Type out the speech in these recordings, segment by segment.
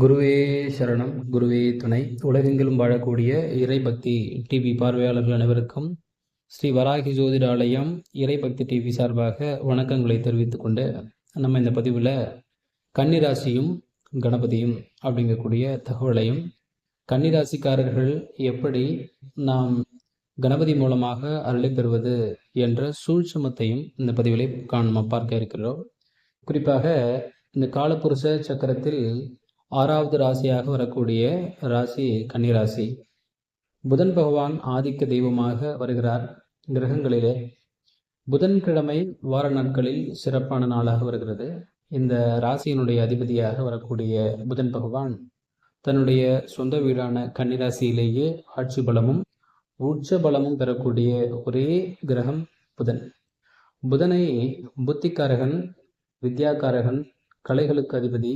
குருவே சரணம் குருவே துணை. உலகெங்கிலும் வாழக்கூடிய இறைபக்தி டிவி பார்வையாளர்கள் அனைவருக்கும் ஸ்ரீ வராகி ஜோதிடாலயம் இறைபக்தி டிவி சார்பாக வணக்கங்களை தெரிவித்துக் கொண்டு நம்ம இந்த பதிவில் கன்னிராசியும் கணபதியும் அப்படிங்கக்கூடிய தகவலையும் கன்னிராசிக்காரர்கள் எப்படி நாம் கணபதி மூலமாக அருளை பெறுவது என்ற சூழ்ச்சமத்தையும் இந்த பதிவிலே காண பார்க்க இருக்கிறோம். குறிப்பாக இந்த காலப்புருஷ சக்கரத்தில் ஆறாவது ராசியாக வரக்கூடிய ராசி கன்னிராசி புதன் பகவான் ஆதிக்க தெய்வமாக வருகிறார் கிரகங்களிலே. புதன்கிழமை வார நாட்களில் சிறப்பான நாளாக வருகிறது. இந்த ராசியினுடைய அதிபதியாக வரக்கூடிய புதன் பகவான் தன்னுடைய சொந்த வீடான கன்னிராசியிலேயே ஆட்சி பலமும் உச்ச பலமும் பெறக்கூடிய ஒரே கிரகம் புதன். புதனை புத்திக்காரகன் வித்யாக்காரகன் கலைகளுக்கு அதிபதி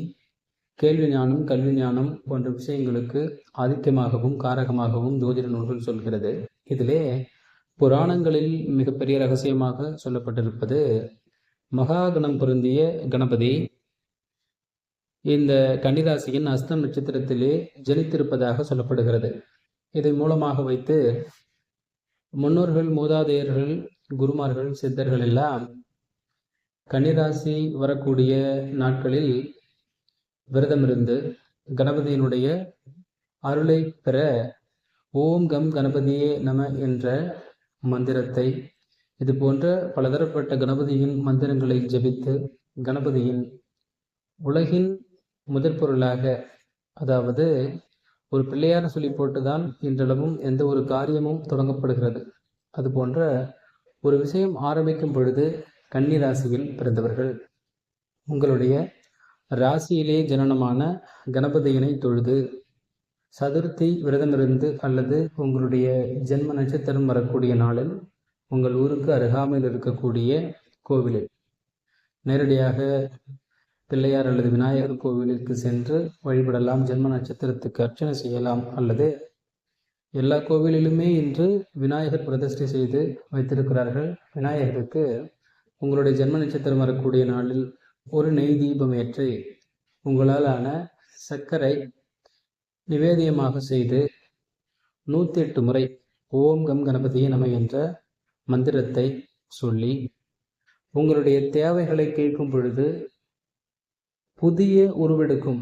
கேள்வி ஞானம் கல்வி ஞானம் போன்ற விஷயங்களுக்கு ஆதிக்கமாகவும் காரகமாகவும் ஜோதிட நூல்கள் சொல்கிறது. இதிலே புராணங்களில் மிகப்பெரிய ரகசியமாக சொல்லப்பட்டிருப்பது மகாகணம் பொருந்திய கணபதி இந்த கன்னிராசியின் அஸ்தம் நட்சத்திரத்திலே ஜனித்திருப்பதாக சொல்லப்படுகிறது. இதை மூலமாக வைத்து முன்னோர்கள் மூதாதையர்கள் குருமார்கள் சித்தர்கள் எல்லாம் கன்னிராசி வரக்கூடிய நாட்களில் விரதமிருந்து கணபதியினுடைய அருளை பெற ஓம் கம் கணபதியே நம என்ற மந்திரத்தை இது போன்ற பலதரப்பட்ட கணபதியின் மந்திரங்களை ஜபித்து கணபதியின் உலகின் முதற் பொருளாக அதாவது ஒரு பிள்ளையார சொல்லி போட்டுதான் இன்றளவும் எந்த ஒரு காரியமும் தொடங்கப்படுகிறது. அது போன்ற ஒரு விஷயம் ஆரம்பிக்கும் பொழுது கன்னிராசியில் பிறந்தவர்கள் உங்களுடைய ராசியிலே ஜனனமான கணபதியினை தொழுது சதுர்த்தி விரதமிருந்து அல்லது உங்களுடைய ஜென்ம நட்சத்திரம் வரக்கூடிய நாளில் உங்கள் ஊருக்கு அருகாமையில் இருக்கக்கூடிய கோவிலில் நேரடியாக பிள்ளையார் அல்லது விநாயகர் கோவிலுக்கு சென்று வழிபடலாம் ஜென்ம நட்சத்திரத்துக்கு அர்ச்சனை செய்யலாம் அல்லது எல்லா கோவிலிலுமே இன்று விநாயகர் பிரதிஷ்டை செய்து வைத்திருக்கிறார்கள். விநாயகருக்கு உங்களுடைய ஜென்ம நட்சத்திரம் வரக்கூடிய நாளில் ஒரு நெய் தீபம் ஏற்றி உங்களால் ஆன சர்க்கரை நிவேதியமாக செய்து நூற்றி எட்டு முறை ஓம் கம் கணபதியே நம என்ற மந்திரத்தை சொல்லி உங்களுடைய தேவைகளை கேட்கும் பொழுது புதிய உருவெடுக்கும்.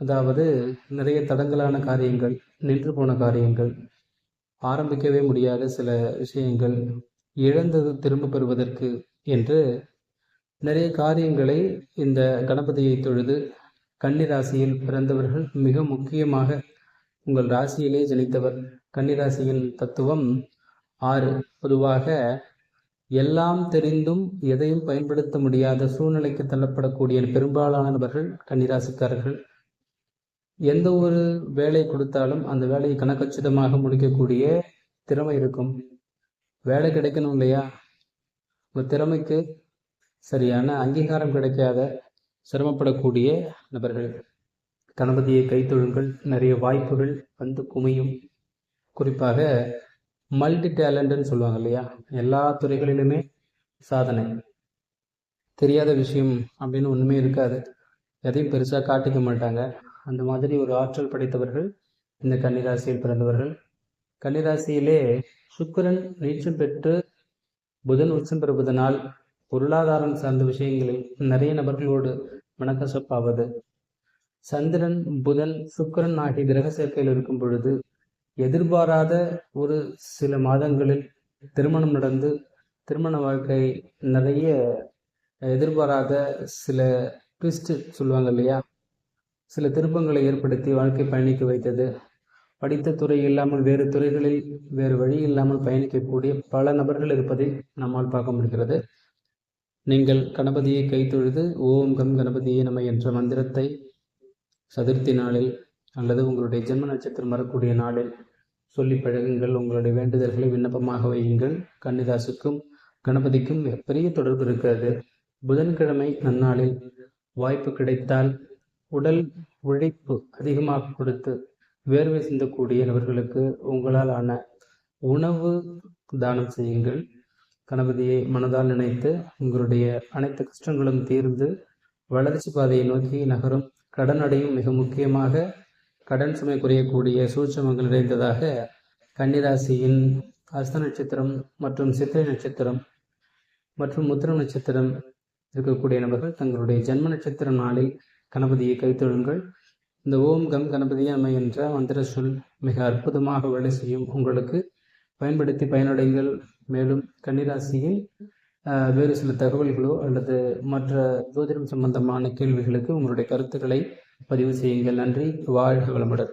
அதாவது நிறைய தடங்கலான காரியங்கள் நின்று போன காரியங்கள் ஆரம்பிக்கவே முடியாத சில விஷயங்கள் இழந்தது திரும்ப பெறுவதற்கு என்று நிறைய காரியங்களை இந்த கணபதியை தொழுது கன்னிராசியில் பிறந்தவர்கள் மிக முக்கியமாக உங்கள் ராசியிலே ஜனித்தவர். கன்னிராசியின் தத்துவம் ஆறு. பொதுவாக எல்லாம் தெரிந்தும் எதையும் பயன்படுத்த முடியாத சூழ்நிலைக்கு தள்ளப்படக்கூடிய பெரும்பாலான நபர்கள் கன்னிராசிக்காரர்கள். எந்த ஒரு வேலை கொடுத்தாலும் அந்த வேலையை கணக்கச்சிதமாக முடிக்கக்கூடிய திறமை இருக்கும். வேலை கிடைக்கணும் இல்லையா? உங்கள் திறமைக்கு சரியான அங்கீகாரம் கிடைக்காத சிரமப்படக்கூடிய நபர்கள் கணபதியை கைத்தொழுங்கள் நிறைய வாய்ப்புகள் வந்து குமையும். குறிப்பாக மல்டி டேலண்ட்னு சொல்லுவாங்க இல்லையா? எல்லா துறைகளிலுமே சாதனை. தெரியாத விஷயம் அப்படின்னு ஒன்றுமே இருக்காது. எதையும் பெருசாக காட்டிக்க மாட்டாங்க. அந்த மாதிரி ஒரு ஆற்றல் படைத்தவர்கள் இந்த கன்னிராசியில் பிறந்தவர்கள். கன்னிராசியிலே சுக்கரன் நீச்சம் பெற்று புதன் உச்சம் பெறுவதனால் பொருளாதாரம் சார்ந்த விஷயங்களில் நிறைய நபர்களோடு மனக்கசப்பாவது. சந்திரன் புதன் சுக்கரன் ஆகிய கிரக சேர்க்கையில் இருக்கும் பொழுது எதிர்பாராத ஒரு சில மாதங்களில் திருமணம் நடந்து திருமண வாழ்க்கை நிறைய எதிர்பாராத சில ட்விஸ்ட் சொல்லுவாங்க இல்லையா? சில திருப்பங்களை ஏற்படுத்தி வாழ்க்கை பயணிக்க வைத்தது. படித்த துறை இல்லாமல் வேறு துறைகளில் வேறு வழி இல்லாமல் பயணிக்கக்கூடிய பல நபர்கள் இருப்பதை நம்மால் பார்க்க முடிகிறது. நீங்கள் கணபதியை கைத்தொழுது ஓம் கம் கணபதியே நம என்ற மந்திரத்தை சதுர்த்தி நாளில் அல்லது உங்களுடைய ஜென்ம நட்சத்திரம் வரக்கூடிய நாளில் சொல்லி பழகுங்கள். உங்களுடைய வேண்டுதல்களை விண்ணப்பமாக வையுங்கள். கன்னிதாசுக்கும் கணபதிக்கும் பெரிய தொடர்பு இருக்கிறது. புதன்கிழமை நன்னாளில் வாய்ப்பு கிடைத்தால் உடல் உழைப்பு அதிகமாக கொடுத்து வேர்வை சிந்தக்கூடிய நபர்களுக்கு உங்களால் ஆன உணவு தானம் செய்யுங்கள். கணபதியை மனதால் நினைத்து உங்களுடைய அனைத்து கஷ்டங்களும் தீர்ந்து வளர்ச்சி பாதையை நோக்கி நகரும். கடன் அடையும் மிக முக்கியமாக கடன் சுமை குறையக்கூடிய சூட்சமங்கள் நிறைந்ததாக கன்னிராசியின் அஸ்த நட்சத்திரம் மற்றும் சித்திரை நட்சத்திரம் மற்றும் முத்திரம் நட்சத்திரம் இருக்கக்கூடிய நபர்கள் தங்களுடைய ஜென்ம நட்சத்திர நாளில் கணபதியை கைத்தொழுங்கள். இந்த ஓம் கம் கணபதி அம்மை என்ற மந்திர சொல் மிக அற்புதமாக வேலை செய்யும் உங்களுக்கு. பயன்படுத்தி பயனடைங்கள். மேலும் கன்னிராசியில் வேறு சில தகவல்களோ அல்லது மற்ற ஜோதிடம் சம்பந்தமான கேள்விகளுக்கு உங்களுடைய கருத்துக்களை பதிவு செய்யுங்கள். நன்றி. வாழ்க வளமுடன்.